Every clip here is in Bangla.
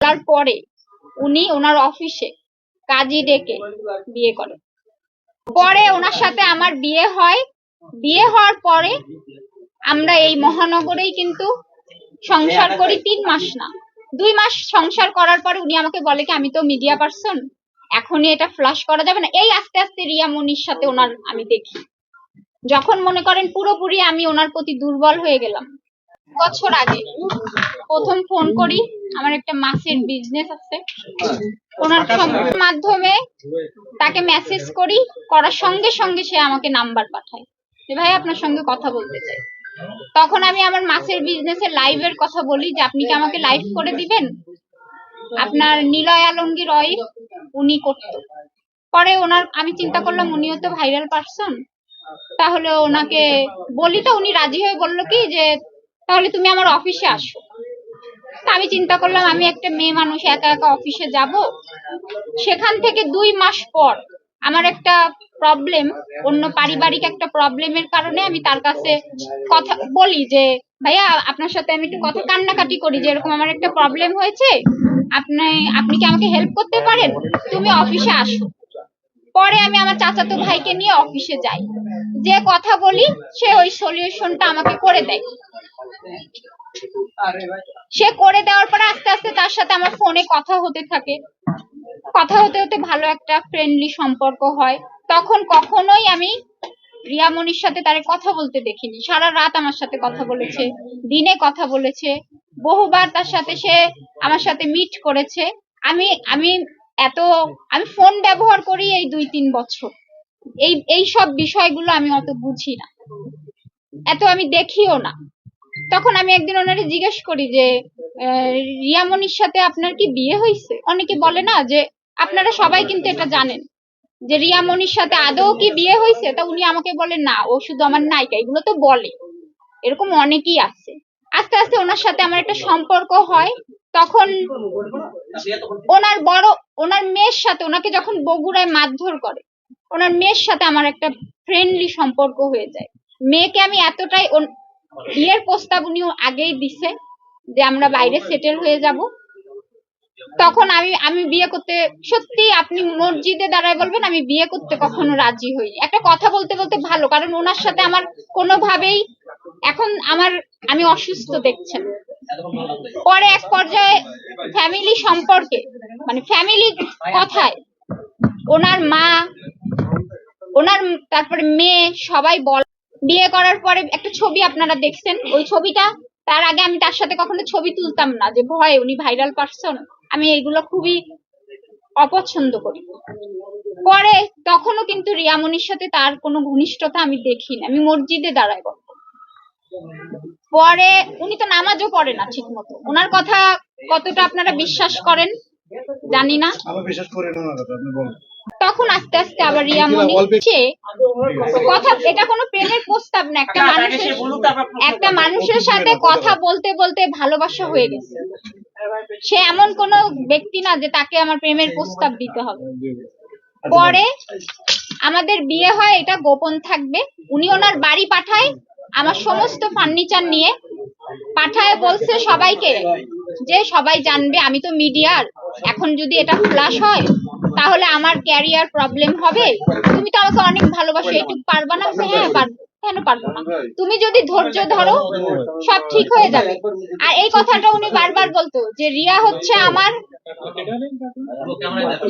বলার পরে উনি ওনার অফিসে কাজী ডেকে বিয়ে করেন পরে ওনার সাথে আমার বিয়ে হয়। বিয়ে হওয়ার পরে আমরা এই মহানগরেই কিন্তু সংসার করি তিন মাস না। দুই মাস সংসার করার পরে উনি আমাকে বলে কি, আমি তো মিডিয়া পার্সন এখনই এটা ফ্লাশ করা যাবে না। এই আস্তে আস্তে রিয়া মনির সাথে ওনার আমি দেখি। যখন মনে করেন পুরোপুরি আমি ওনার প্রতি দুর্বল হয়ে গেলাম বছর আগে। প্রথম ফোন করি আমার একটা মাছের বিজনেস আছে। ওনার মাধ্যমে তাকে মেসেজ করি করার সঙ্গে সঙ্গে সে আমাকে নাম্বার পাঠায় যে ভাই আপনার সঙ্গে কথা বলতে চাই। তখন আমি আমার মাছের বিজনেসের লাইভের কথা বলি যে আপনি কি আমাকে লাইভ করে দিবেন? আপনার নিলয় আলমগীর ওয়াইফ উনি করত। পরে ওনার আমি চিন্তা করলাম উনিও তো ভাইরাল পারসন তাহলে ওনাকে বলি তো উনি রাজি হয়ে বলল কি যে তাহলে তুমি আমার অফিসে আসো। আমি চিন্তা করলাম, আমি একটা মেয়ে মানুষ, একা একা অফিসে যাব। সেখান থেকে দুই মাস পর আমার একটা প্রবলেম অন্য পারিবারিক একটা প্রবলেমের কারণে আমি তার কাছে কথা বলি যে, ভাইয়া, আপনার সাথে আমি একটু কথা, কান্নাকাটি করি যে এরকম আমার একটা প্রবলেম হয়েছে। আপনি আপনি কি আমাকে হেল্প করতে পারেন? তুমি অফিসে আসো। পরে আমি আমার চাচাতো ভাইকে নিয়ে অফিসে যাই। যে কথা বলি, সে ওই সলিউশনটা আমাকে করে দেয়। সে করে দেওয়ার পরে আস্তে আস্তে তার সাথে আমার ফোনে কথা হতে থাকে। কথা হতে হতে ভালো একটা ফ্রেন্ডলি সম্পর্ক হয়। তখন কখনোই আমি রিয়ামনির সাথে তারে কথা বলতে দেখিনি। সারা রাত আমার সাথে কথা বলেছে, দিনে কথা বলেছে। বহুবার তার সাথে সে আমার সাথে মিট করেছে। আমি আমি এত, আমি ফোন ব্যবহার করি এই দুই তিন বছর। এই এই সব বিষয়গুলো আমি অত বুঝি না। এত আমি দেখিও না। তখন আমি একদিন ওনারে জিজ্ঞেস করি যে রিয়ামনির সাথে আপনার কি বিয়ে হয়েছে অনেকে বলে না যে, আপনারা সবাই কিন্তু এটা জানেন। যে রিয়ামনির সাথে আদৌ কি বিয়ে হয়েছে তা উনি আমাকে বলে, না, ও শুধু আমার নায়িকা। এগুলো তো বলে। এরকম অনেকেই আছে। আস্তে আস্তে ওনার সাথে আমার একটা সম্পর্ক হয়। তখন ওনার বড়, ওনার মেয়ের সাথে, ওনাকে যখন বগুড়ায় মারধর করে, ওনার মেয়ের সাথে আমার একটা ফ্রেন্ডলি সম্পর্ক হয়ে যায়। মেয়েকে আমি এতটাই বিয়ের প্রস্তাব উনি আগেই দিছে যে আমরা বাইরে সেটেল হয়ে যাব। তখন আমি আমি বিয়ে করতে, সত্যি আপনি মসজিদে দাঁড়ায় বলবেন, আমি বিয়ে করতে কখনো রাজি হই একটা কথা বলতে বলতে ভালো, কারণ ওনার সাথে আমার কোনোভাবেই, এখন আমার, আমি অসুস্থ দেখছেন। পরে এক পর্যায়ে ফ্যামিলি সম্পর্কে মানে ফ্যামিলি কথায়, ওনার মা, ওনার তারপরে মেয়ে সবাই বল বিয়ে করার পরে একটা ছবি আপনারা দেখছেন? ওই ছবিটা, তার আগে আমি তার সাথে কখনো ছবি তুলতাম না, যে ভয়, উনি ভাইরাল পারসন আমি এইগুলো খুবই অপছন্দ করি। পরে তখনও কিন্তু রিয়ামনির সাথে তার কোনো ঘনিষ্ঠতা আমি দেখি না আমি মসজিদে দাঁড়াই পরে উনি তো নামাজও পড়ে না ঠিক মতো ওনার কথা কতটা আপনারা বিশ্বাস করেন? জানি না। তখন আস্তে আস্তে আবার রিয়ামনি হচ্ছে কথা এটা কোনো প্রেমের প্রস্তাব না একটা মানুষের একটা মানুষের সাথে কথা বলতে বলতে ভালোবাসা হয়ে গেছে। সে এমন কোন ব্যক্তি না যে তাকে আমার প্রেমের প্রস্তাব দিতে হবে। পরে আমাদের বিয়ে হয় এটা গোপন থাকবে। উনি ওনার বাড়ি পাঠায় আমার সমস্ত ফার্নিচার নিয়ে পাঠায় বলছে সবাইকে যে সবাই জানবে আমি তো মিডিয়ার। এখন যদি এটা ফ্লাশ হয় আমার ক্যারিয়ার প্রবলেম হবে? তুমি তো আমাকে অনেক ভালোবাসো এইটুকু পারবা না? হ্যাঁ পারব। কেন পারব না? তুমি যদি ধৈর্য ধরো, সব ঠিক হয়ে যাবে। আর এই কথাটা উনি বারবার বলতো, যে রিয়া হচ্ছে আমার,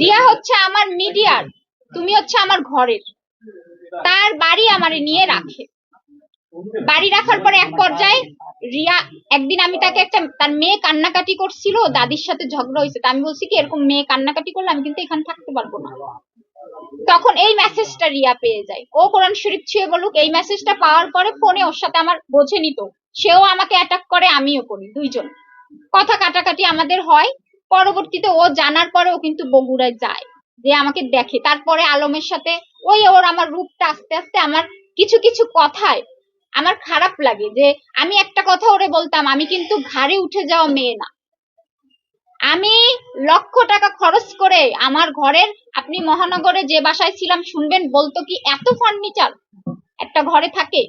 রিয়া হচ্ছে আমার মিডিয়ার তুমি হচ্ছে আমার ঘরের। তার বাড়ি আমারে নিয়ে রাখে। বাড়ি রাখার পরে এক পর্যায়ে রিয়া, একদিন আমি তাকে একটা, তার মেয়ে কান্নাকাটি করছিল, দাদির সাথে ঝগড়া হয়েছে। তা আমি বলছি কি, এরকম মেয়ে কান্নাকাটি করলে আমি কিন্তু এখানে থাকতে পারব না। তখন এই মেসেজটা রিয়া পেয়ে যায়। ও কোরআন শরীফ ছুঁয়ে বলুক, এই মেসেজটা পাওয়ার পরে ফোনে ওর সাথে আমার বোঝে নিত। সেও আমাকে অ্যাটাক করে, আমিও করি, দুইজন। কথা কাটাকাটি আমাদের হয়। পরবর্তীতে ও জানার পরে ও কিন্তু বগুড়ায় যায়, যে আমাকে দেখে। তারপরে আলমের সাথে, ওই ওর আমার রূপটা আস্তে আস্তে আমার কিছু কিছু কথায় আমার খারাপ লাগে যে আমি একটা কথা ওরে বলতাম আমি কিন্তু ঘাড়ে উঠে যাওয়া মেয়ে না। আমি লক্ষ টাকা খরচ করে আমার ঘরের আপনি মহানগরে যে বাসায় ছিলাম শুনবেন বলতো কি এত ফার্নিচার একটা ঘরে থাকে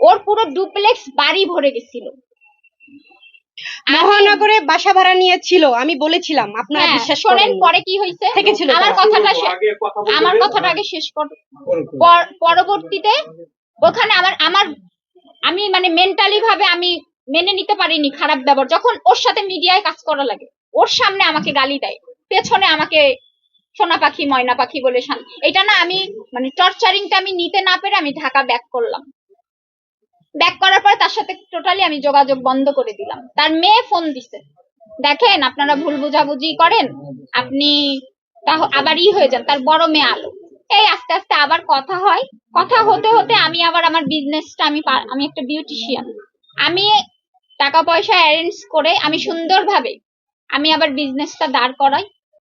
ওর পুরো ডুপ্লেক্স বাড়ি ভরে গেছিল। মহানগরে বাসা ভাড়া নিয়েছিল আমি বলেছিলাম আপনারা হ্যাঁ, বিশ্বাস শোনেন করেন পরে কি হয়েছে? আমার। কথাটা আমার কথাটা আগে শেষ কর পরবর্তীতে ওখানে আমার আমার, আমি মানে মেন্টালি ভাবে আমি মেনে নিতে পারিনি খারাপ ব্যবহার। যখন ওর সাথে মিডিয়ায় কাজ করা লাগে, ওর সামনে আমাকে গালি দেয়, পেছনে আমাকে সোনা পাখি, ময়না পাখি বলে এটা না আমি মানে টর্চারিংটা আমি নিতে না পেরে আমি ঢাকা ব্যাক করলাম। ব্যাক করার পরে তার সাথে টোটালি আমি যোগাযোগ বন্ধ করে দিলাম। তার মেয়ে ফোন দিছে, দেখেন আপনারা ভুল বুঝাবুঝি করেন, আপনি আবার ই হয়ে যান, তার বড় মেয়ে আলো। এই আস্তে আস্তে আবার কথা হয়। কথা হতে হতে আমি আবার আমার বিজনেসটা আমি আমি একটা বিউটিশিয়ান আমি টাকা পয়সা অ্যারেঞ্জ করে আমি সুন্দরভাবে আমি আবার বিজনেসটা দাঁড় করাই।